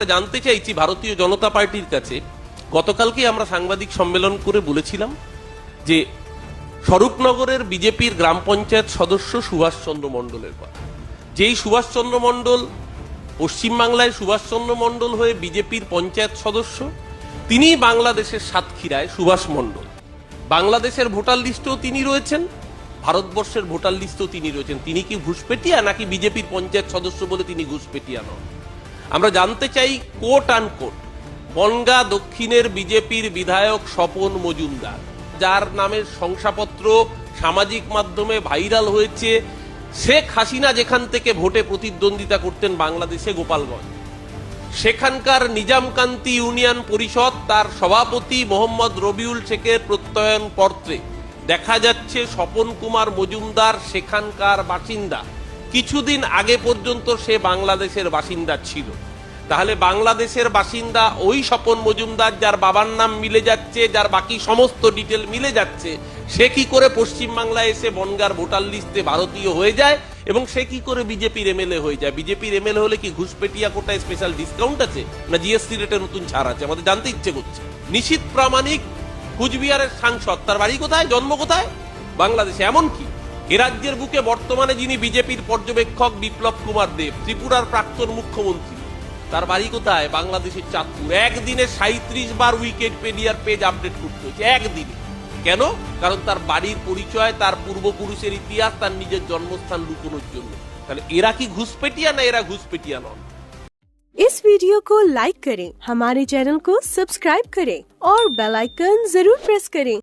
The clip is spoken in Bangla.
জানতে চাইছি ভারতীয় জনতা পার্টির কাছে গতকালকে আমরা সাংবাদিক সম্মেলন করে বলেছিলাম যে স্বরূপনগরের বিজেপির গ্রাম পঞ্চায়েত সদস্য সুভাষচন্দ্র মণ্ডলের কথা। যেই সুভাষচন্দ্র মণ্ডল পশ্চিমবাংলায় সুভাষচন্দ্র মণ্ডল হয়ে বিজেপির পঞ্চায়েত সদস্য তিনি বাংলাদেশের সাতক্ষীরায় সুভাষ মণ্ডল। বাংলাদেশের ভোটার লিস্টেও তিনি রয়েছেন, ভারতবর্ষের ভোটার লিস্টেও তিনি রয়েছেন। তিনি কি ঘুষপেটিয়া নাকি বিজেপির পঞ্চায়েত সদস্য বলে তিনি ঘুষপেটিয়া নন? আমরা জানতে চাই কোট আন কোট, বনগা দক্ষিণের বিজেপির বিধায়ক স্বপন মজুমদার, যার নামের শংসাপত্র সামাজিক মাধ্যমে ভাইরাল হয়েছে, শেখ হাসিনা যেখান থেকে ভোটে প্রতিদ্বন্দ্বিতা করতেন বাংলাদেশে গোপালগঞ্জ। সেখানকার নিজামকান্তি ইউনিয়ন পরিষদ তার সভাপতি মোহাম্মদ রবিউল শেখের প্রত্যয়ন পত্রে দেখা যাচ্ছে স্বপন কুমার মজুমদার সেখানকার বাসিন্দা। কিছুদিন আগে পর্যন্ত সে বাংলাদেশের বাসিন্দা ছিল। তাহলে বাংলাদেশের বাসিন্দা ওই স্বপন মজুমদার যার বাবার নাম মিলে যাচ্ছে, যার বাকি সমস্ত ডিটেল মিলে যাচ্ছে, সে কি করে পশ্চিমবাংলায় এসে বনগার ভোটার লিস্টে ভারতীয় হয়ে যায় এবং সে কি করে বিজেপির এমএলএ হয়ে যায়? বিজেপির এমএলএ হলে কি ঘুষপেটিয়া কোটায় স্পেশাল ডিসকাউন্ট আছে না জিএসটি রেটে নতুন ছাড় আছে? আমাদের জানতে ইচ্ছে করছে। নিশীত প্রামাণিক, কুচবিহারের সাংসদ, তার বাড়ি কোথায়? জন্ম কোথায়? বাংলাদেশে। এমন কি এ রাজ্যের বুকে বর্তমানে যিনি বিজেপির পর্যবেক্ষক বিপ্লব কুমার দেব ত্রিপুরার প্রাক্তন মুখ্যমন্ত্রী তার বাড়ি কোথায় বাংলাদেশের চাঁদপুর একদিনে সাঁত্রিশ বার উইকিপিডিয়ার পেজ আপডেট করতে হচ্ছে একদিনে কেন কারণ তার বাড়ির পরিচয় তার পূর্বপুরুষের ইতিহাস তার নিজের জন্মস্থান লুকোনোর জন্য তাহলে এরা কি ঘুষপেটিয়া না এরা ঘুষপেটিয়া নন इस वीडियो को लाइक करें हमारे चैनल को सब्सक्राइब करें और बेल आइकन जरूर प्रेस करें